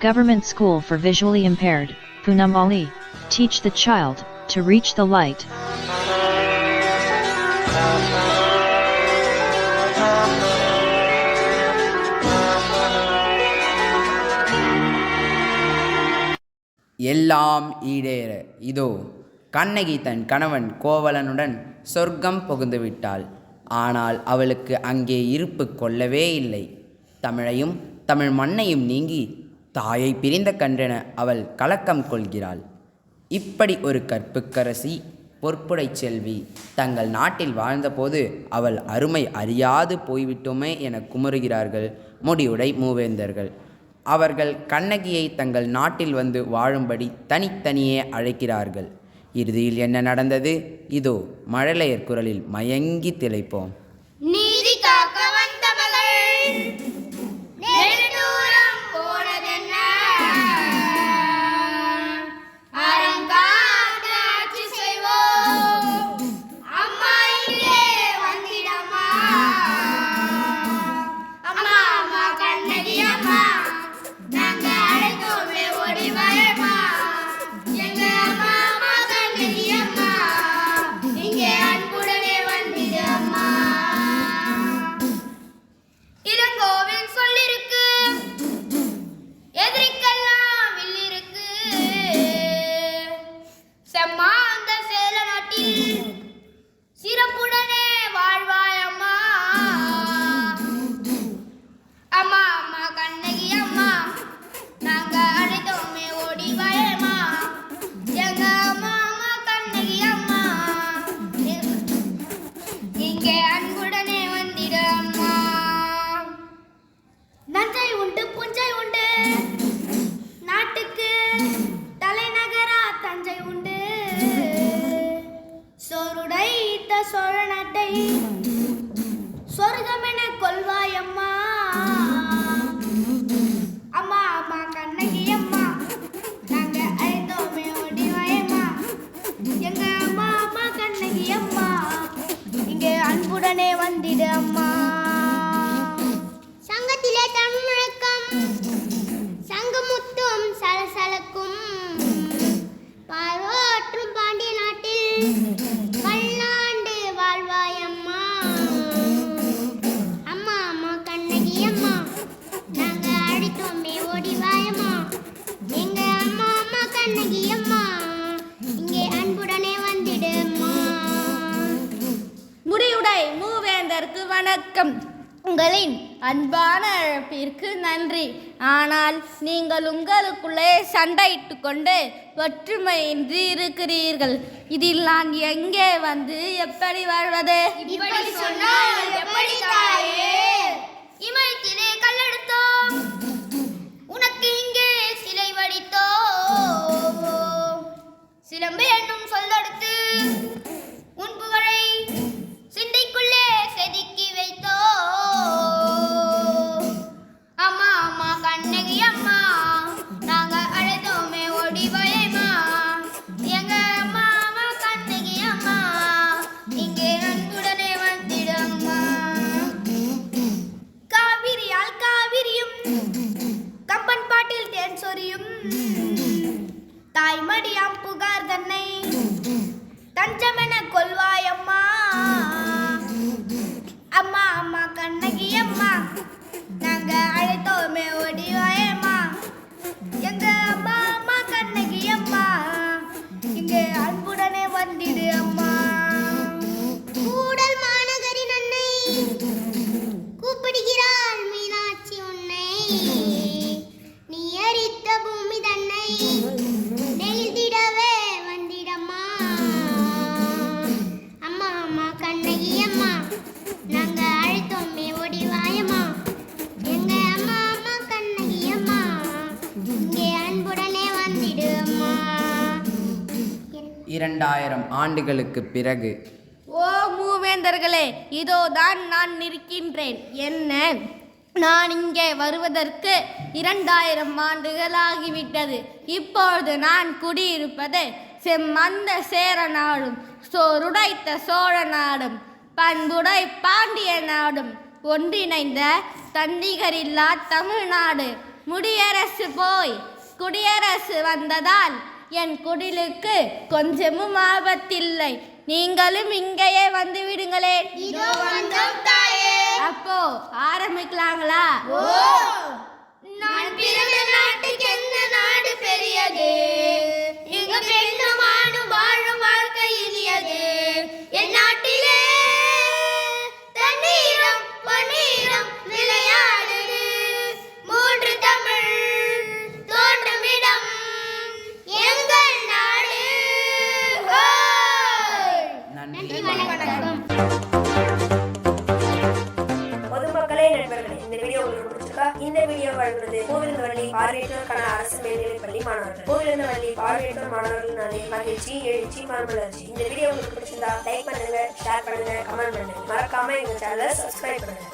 Government School for Visually Impaired, Punamali. Teach the child to reach the light. எல்லாம் ஈடேற இதோ கண்ணகி தன் கணவன் கோவலனுடன் சொர்க்கம் புகுந்துவிட்டாள் ஆனால் அவளுக்கு அங்கே இருப்பு கொள்ளவே இல்லை. தமிழையும் தமிழ் மண்ணையும் நீங்கி தாயை பிரிந்த கன்றென அவள் கலக்கம் கொள்கிறாள். இப்படி ஒரு கற்புக்கரசி பொற்புடை செல்வி தங்கள் நாட்டில் வாழ்ந்தபோது அவள் அருமை அறியாது போய்விட்டோமே என குமுறுகிறார்கள் முடியுடை மூவேந்தர்கள். அவர்கள் கண்ணகியை தங்கள் நாட்டில் வந்து வாழும்படி தனித்தனியே அழைக்கிறார்கள். இறுதியில் என்ன நடந்தது? இதோ மழலையர் குரலில் மயங்கி திளைப்போம். புஞ்சை உண்டு. நாட்டுக்கு தலைநகரா தஞ்சை உண்டு. சோறுடைத்த சோழ நாட்டை சொர்க்கமென கொள்வாயம்மா அம்மா. அம்மா கண்ணகி அம்மா. நாங்க அழைத்தோமே ஓடி வாயம்மா எங்க அம்மா அம்மா கண்ணகி அம்மா. இங்கே அன்புடனே வந்திடு அம்மா. பல்லாண்டு வாழ்வாயம்மா. அம்மா அம்மா கண்ணகி அம்மா. நாங்க அடித்தோமே ஓடிவாயம்மா. எங்க அம்மா அம்மா கண்ணகி அம்மா. இங்கே அன்புடனே வந்திடு அம்மா முடியுடை மூவேந்தருக்கு வணக்கம். உங்களின் அன்பான அழைப்பிற்கு நன்றி. ஆனால் நீங்கள் உங்களுக்குள்ளே சண்டையிட்டு கொண்டு ஒற்றுமையின்றி இருக்கிறீர்கள். இதில் நான் எங்கே வந்து எப்படி வாழ்வது? இப்படி சொன்னால் எப்படி தாயே? இமயத்திலே கல்லெடுத்தோம். உனக்கு இங்கே சிலை வடித்தோம். இரண்டாயிரம் ஆண்டுகளுக்கு பிறகு. ஓ மூவேந்தர்களே இதோ தான் நான் நிற்கின்றேன். என்ன? நான் இங்கே வருவதற்கு இரண்டாயிரம் ஆண்டுகள் ஆகிவிட்டது இப்பொழுது நான் குடியிருப்பது செம்மந்த சேர நாடும் சோருடைத்த சோழ நாடும் பண்புடை பாண்டிய நாடும் ஒன்றிணைந்த தன்னிகரில்லா தமிழ்நாடு. முடியரசு போய் குடியரசு வந்ததால் என் குடிலுக்கு கொஞ்சமும் ஆபத்தில்லை. நீங்களும் இங்கேயே வந்து விடுங்களேன். அப்போ ஆரம்பிக்கலாங்களா? பார்வையற்றோருக்கான அரசு மேல்நிலைப் பள்ளி மாணவர்கள் கோவிலந்தவள்ளி பார்வையற்றோர் மாணவர்களாலே மகிழ்ச்சி எழுச்சி மனமலர்ச்சி. இந்த வீடியோ உங்களுக்கு பிடிச்சிருந்தா லைக் பண்ணுங்க ஷேர் பண்ணுங்க கமெண்ட் பண்ணுங்க. மறக்காம எங்க சேனலை சப்ஸ்கிரைப் பண்ணுங்க.